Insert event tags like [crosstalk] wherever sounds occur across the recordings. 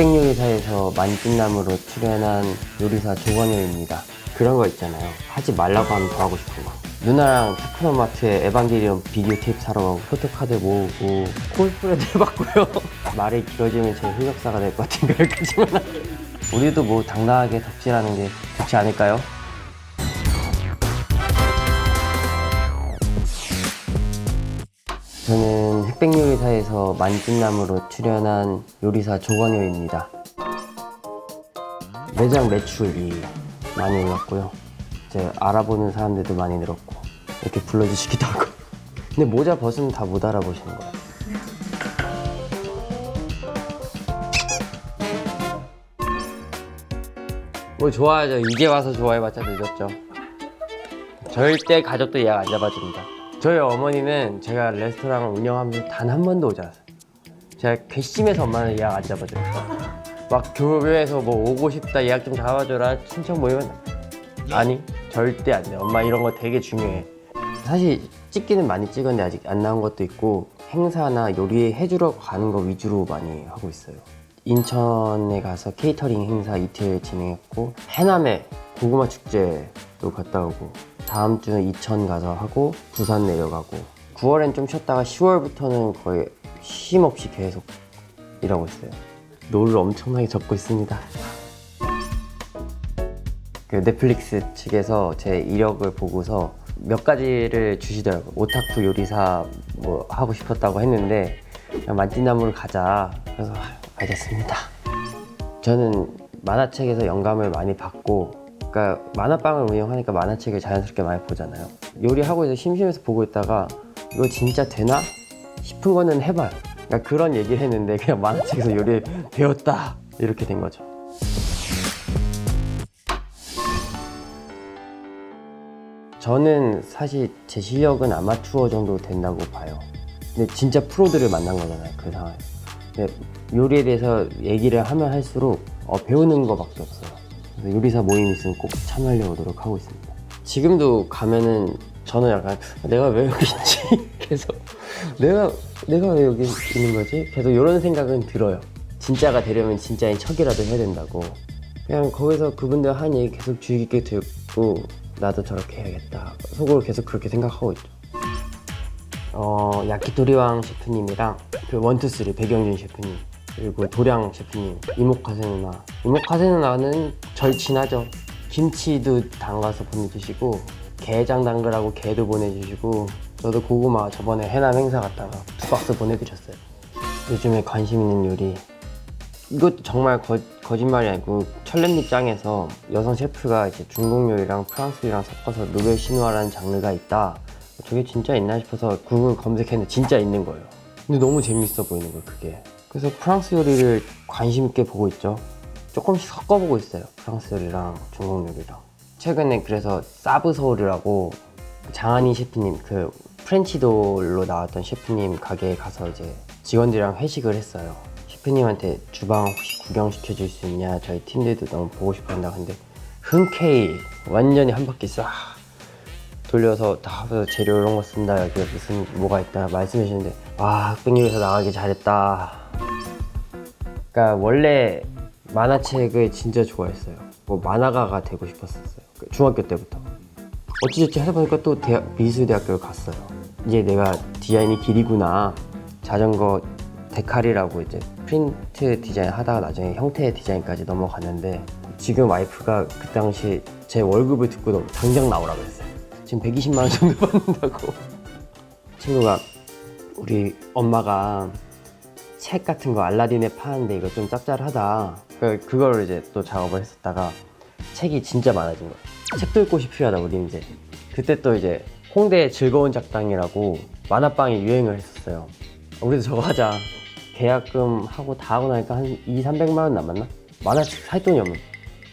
흑백요리사에서 만찢남으로 출연한 요리사 조건효입니다. 그런 거 있잖아요. 하지 말라고 하면 더 하고 싶은 거. 누나랑 테크노마트에 에반게리온 비디오 테이프 사러 포토카드 모으고 콜프레도 [laughs] 해봤고요. 말이 길어지면 제 흑역사가 될 것 같은 여기까지만 우리도 뭐 당당하게 덕질하는 게 좋지 않을까요? 저는 흑백요리사에서 만찢남으로 출연한 요리사 조건효입니다. 매장 매출이 많이 늘었고요. 이제 알아보는 사람들도 많이 늘었고 이렇게 불러주시기도 하고. 근데 모자 벗으면 다 못 알아보시는 거예요. 뭐 좋아하죠. 이제 와서 좋아해봤자 늦었죠. 절대 가족도 예약 안 잡아줍니다. 저희 어머니는 제가 레스토랑을 운영하면서 단 한 번도 오지 않았어요. 제가 괘씸해서 엄마는 예약 안 잡아줘요. 막 교회에서 뭐 오고 싶다 예약 좀 잡아줘라 친척 모이면 아니 절대 안 돼. 엄마 이런 거 되게 중요해. 사실 찍기는 많이 찍었는데 아직 안 나온 것도 있고 행사나 요리 해주러 가는 거 위주로 많이 하고 있어요. 인천에 가서 케이터링 행사 이틀 진행했고 해남에 고구마 축제도 갔다 오고 다음 주는 이천 가서 하고 부산 내려가고 9월엔 좀 쉬었다가 10월부터는 거의 쉼 없이 계속 일하고 있어요. 노를 엄청나게 접고 있습니다. 그 넷플릭스 측에서 제 이력을 보고서 몇 가지를 주시더라고요. 오타쿠 요리사 뭐 하고 싶었다고 했는데 그냥 만찢나무를 가자. 그래서 아, 알겠습니다. 저는 만화책에서 영감을 많이 받고 그러니까 만화방을 운영하니까 만화책을 자연스럽게 많이 보잖아요. 요리하고 있어 심심해서 보고 있다가 이거 진짜 되나 싶은 거는 해봐요. 그러니까 그런 얘기를 했는데 그냥 만화책에서 요리 배웠다 이렇게 된 거죠. 저는 사실 제 실력은 아마추어 정도 된다고 봐요. 근데 진짜 프로들을 만난 거잖아요, 그 상황에. 요리에 대해서 얘기를 하면 할수록 어, 배우는 거밖에 없어요. 요리사 모임 있으면 꼭 참여하려고 노력하고 있습니다. 지금도 가면은 저는 약간 내가 왜 여기 있지? [laughs] 계속 내가 내가 왜 여기 있는 거지? 계속 이런 생각은 들어요. 진짜가 되려면 진짜인 척이라도 해야 된다고. 그냥 거기서 그분들 한 얘기 계속 주의 깊게 듣고 나도 저렇게 해야겠다. 속으로 계속 그렇게 생각하고 있죠. 어, 야키토리왕 셰프님이랑 그 원투쓰리 백영준 셰프님 그리고 도량 셰프님 이모카세 누나 이모카세 누나는 절친하죠 김치도 담가서 보내주시고 게장 담그라고 게도 보내주시고 저도 고구마 저번에 해남 행사 갔다가 두 박스 보내드렸어요 요즘에 관심 있는 요리 이것도 정말 거, 거짓말이 아니고 철렘리 짱에서 여성 셰프가 이제 중국 요리랑 프랑스 요리랑 섞어서 노벨 신화라는 장르가 있다. 저게 진짜 있나 싶어서 구글 검색했는데 진짜 있는 거예요. 근데 너무 재밌어 보이는 거예요, 그게. 그래서 프랑스 요리를 관심 있게 보고 있죠. 조금씩 섞어보고 있어요. 프랑스 요리랑 중국 요리랑. 최근에 그래서 사브 서울이라고 장한희 셰프님 그 프렌치돌로 나왔던 셰프님 가게에 가서 이제 직원들이랑 회식을 했어요. 셰프님한테 주방 혹시 구경시켜 줄 수 있냐 저희 팀들도 너무 보고 싶어 한다 근데 흔쾌히 완전히 한 바퀴 싹 돌려서 다 재료 이런 거 쓴다 여기 무슨 뭐가 있다 말씀해 주시는데 와 흑백요리사 나가기 잘했다 그러니까 원래 만화책을 진짜 좋아했어요. 뭐 만화가가 되고 싶었었어요. 그 중학교 때부터. 어찌저찌 하다 보니까 또 대학, 미술대학교를 갔어요. 이제 내가 디자인이 길이구나. 자전거 데칼이라고 이제 프린트 디자인 하다가 나중에 형태 디자인까지 넘어갔는데 지금 와이프가 그 당시 제 월급을 듣고 너 당장 나오라고 했어요. 지금 120만 원 정도 받는다고. [laughs] 친구가 우리 엄마가 책 같은 거 알라딘에 파는데 이거 좀 짭짤하다. 그- 그걸 이제 또 작업을 했었다가 책이 진짜 많아진 거예요. 책도 읽고 싶어하다 우리 이제 그때 또 이제 홍대 즐거운 작당이라고 만화방이 유행을 했었어요. 우리도 저거 하자. 계약금 하고 다 하고 나니까 한 2, 300만 원 남았나? 만화책 살 돈이 없는.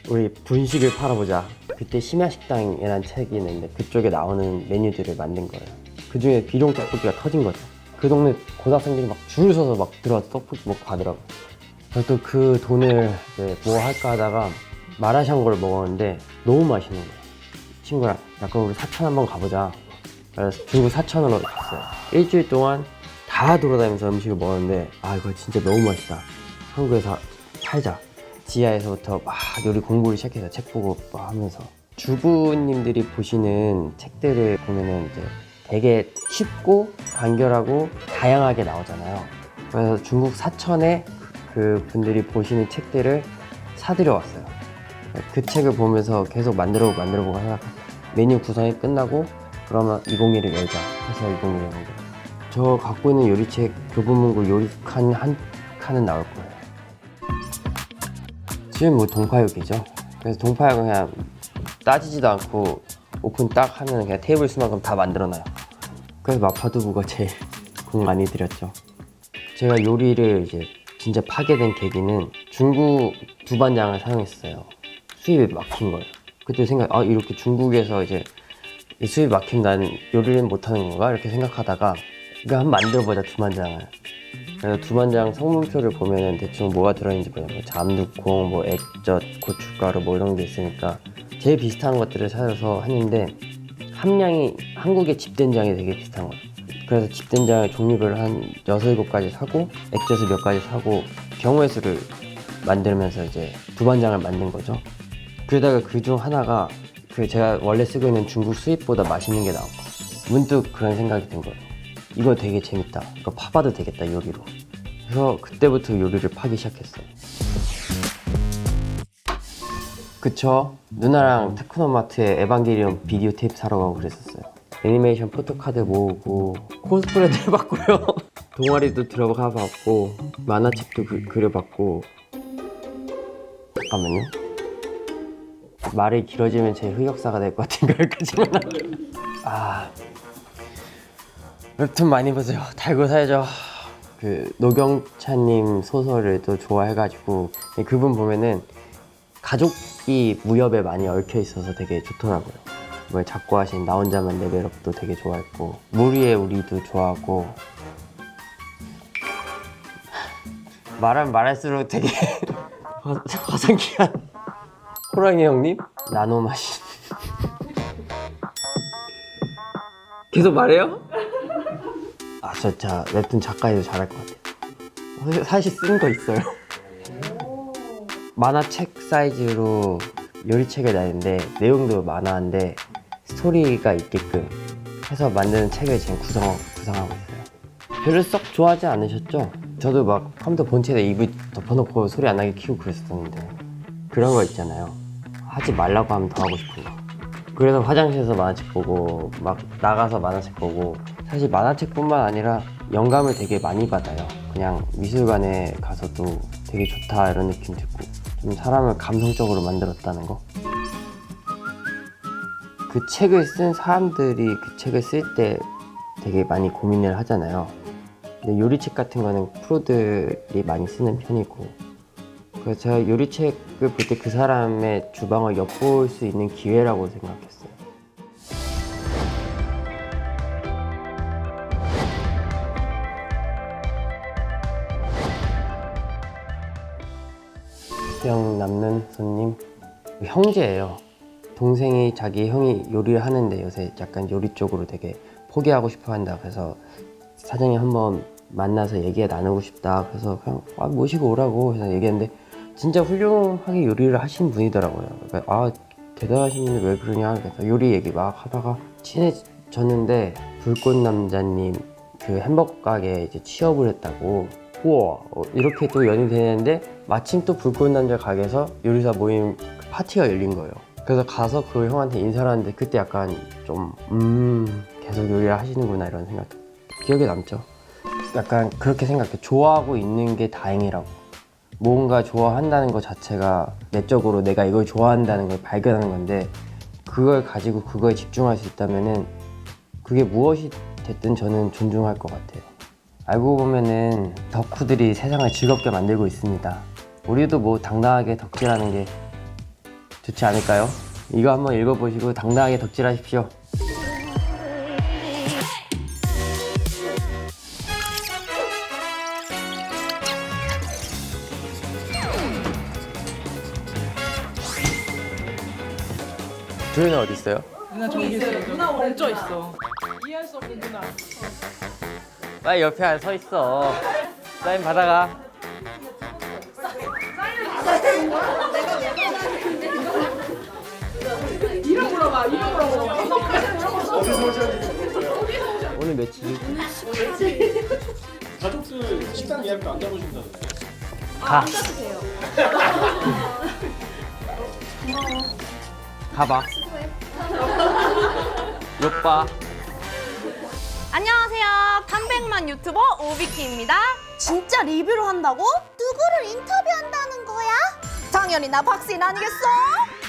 우리 분식을 팔아보자. 그때 심야식당이라는 책이 있는데 그쪽에 나오는 메뉴들을 만든 거예요. 그 중에 비룡 떡볶이가 터진 거죠. 그 동네 고등학생들이 막 줄을 서서 막 들어와서 떡볶이 먹고 가더라고. 그래서 또 그 돈을 이제 뭐 할까 하다가 마라샹궈를 먹었는데 너무 맛있는 거예요. 친구랑 야 그럼 우리 사천 한번 가보자. 그래서 중국 사천으로 갔어요. 일주일 동안 다 돌아다니면서 음식을 먹었는데 아 이거 진짜 너무 맛있다. 한국에서 살자. 지하에서부터 막 요리 공부를 시작해서 책 보고 막 하면서 주부님들이 보시는 책들을 보면은 이제 되게 쉽고 간결하고 다양하게 나오잖아요. 그래서 중국 사천에 그 분들이 보시는 책들을 사들여 왔어요. 그 책을 보면서 계속 만들어보고 만들어보고 하다가 메뉴 구성이 끝나고 그러면 201을 열자 해서 201을 연 거예요. 저 갖고 있는 요리책 교보문고 요리 칸 한 칸은 나올 거예요. 지금 뭐 동파육이죠. 그래서 동파육은 그냥 따지지도 않고 오픈 딱 하면 그냥 테이블 수만큼 다 만들어놔요. 그래서 마파두부가 제일 공 많이 들였죠. 제가 요리를 이제 진짜 파게 된 계기는 중국 두반장을 사용했어요. 수입이 막힌 거예요. 그때 생각, 아 이렇게 중국에서 이제 이 수입 막힌 나는 요리를 못하는 건가 이렇게 생각하다가 이거 한번 만들어보자 두반장을. 그래서 두반장 성분표를 보면은 대충 뭐가 들어있는지 보면 뭐 잠두콩, 뭐 액젓, 고춧가루 뭐 이런 게 있으니까 제일 비슷한 것들을 찾아서 했는데 함량이 한국의 집된장이 되게 비슷한 거예요. 그래서 집된장을 종류별로 한 6, 7가지 사고 액젓을 몇 가지 사고 경우의 수를 만들면서 이제 두반장을 만든 거죠. 그러다가 그 중 하나가 그 제가 원래 쓰고 있는 중국 수입보다 맛있는 게 나온 거예요. 문득 그런 생각이 든 거예요. 이거 되게 재밌다. 이거 파봐도 되겠다 요리로. 그래서 그때부터 요리를 파기 시작했어요. 그쵸? 누나랑 테크노마트에 에반게리온 비디오 테이프 사러 가고 그랬었어요. 애니메이션 포토카드 모으고 코스프레도 [laughs] 해봤고요. 동아리도 들어가 봤고 만화책도 그, 그려봤고 잠깐만요. 말이 길어지면 제 흑역사가 될 것 같은 걸까지만 [laughs] 아 웹툰 많이 보세요. 달고 살죠. 그 노경찬님 소설을 또 좋아해가지고 그분 보면은 가족 이 무협에 많이 얽혀 있어서 되게 좋더라고요. 뭐 작고 하신 나 혼자만 레벨업도 되게 좋아했고 무리의 우리도 좋아하고 [laughs] 말하면 말할수록 되게 [laughs] 화- 화상기한 호랑이 형님 나노 마신 [laughs] 계속 말해요? 아저 진짜 웹툰 작가에도 잘할 것 같아요. 사실 쓴 거 있어요. 만화책 사이즈로 요리책을 내는데 내용도 만화인데 스토리가 있게끔 해서 만드는 책을 지금 구성, 구성하고 있어요. 별로 썩 좋아하지 않으셨죠? 저도 막 컴퓨터 본체에 이불 덮어놓고 소리 안 나게 키우고 그랬었는데 그런 거 있잖아요. 하지 말라고 하면 더 하고 싶은 거. 그래서 화장실에서 만화책 보고 막 나가서 만화책 보고 사실 만화책뿐만 아니라 영감을 되게 많이 받아요. 그냥 미술관에 가서도 되게 좋다 이런 느낌 듣고 좀 사람을 감성적으로 만들었다는 거. 그 책을 쓴 사람들이 그 책을 쓸 때 되게 많이 고민을 하잖아요. 근데 요리책 같은 거는 프로들이 많이 쓰는 편이고 그래서 제가 요리책을 볼 때 그 사람의 주방을 엿볼 수 있는 기회라고 생각했어요. 기억 남는 손님 형제예요. 동생이 자기 형이 요리를 하는데 요새 약간 요리 쪽으로 되게 포기하고 싶어 한다. 그래서 사장님 한번 만나서 얘기 나누고 싶다. 그래서 그냥 아, 모시고 오라고 해서 얘기했는데 진짜 훌륭하게 요리를 하신 분이더라고요. 그러니까 아 대단하신 분이 왜 그러냐. 그래서 요리 얘기 막 하다가 친해졌는데 불꽃 남자님 그 햄버거 가게에 이제 취업을 했다고. 우와 어, 이렇게 또 연이 되는데 마침 또 불꽃 남자 가게에서 요리사 모임 그 파티가 열린 거예요. 그래서 가서 그 형한테 인사를 하는데 그때 약간 좀 음 계속 요리를 하시는구나 이런 생각 기억에 남죠. 약간 그렇게 생각해. 좋아하고 있는 게 다행이라고. 뭔가 좋아한다는 것 자체가 내적으로 내가 이걸 좋아한다는 걸 발견하는 건데 그걸 가지고 그거에 집중할 수 있다면은 그게 무엇이 됐든 저는 존중할 것 같아요. 알고 보면은 덕후들이 세상을 즐겁게 만들고 있습니다. 우리도 뭐 당당하게 덕질하는 게 좋지 않을까요? 이거 한번 읽어보시고 당당하게 덕질하십시오. 조연이 어디 있어요? 누나 저기 있어. 누나 멈춰 있어. 이해할 수 없는 누나. 빨리 옆에 안서 있어. 사인 받아가. 이름 물어봐. 이름 물어봐. 오늘 며칠이? 가족들 식당 예약도 안 잡으신다던데. 가. 가봐. 욕봐. 안녕하세요. 300만 유튜버 오비키입니다. 진짜 리뷰를 한다고? 누구를 인터뷰한다는 거야? 당연히 나 박신 아니겠어?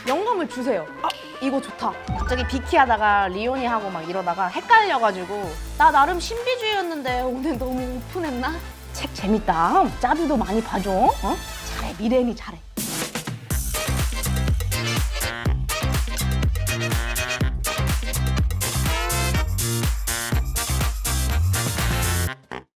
영감을 주세요. 아, 이거 좋다. 갑자기 비키 하다가 리온이 하고 막 이러다가 헷갈려가지고 나 나름 신비주의였는데 오늘 너무 오픈했나? 책 재밌다. 짜비도 많이 봐줘. 어? 잘해. 미래니 잘해.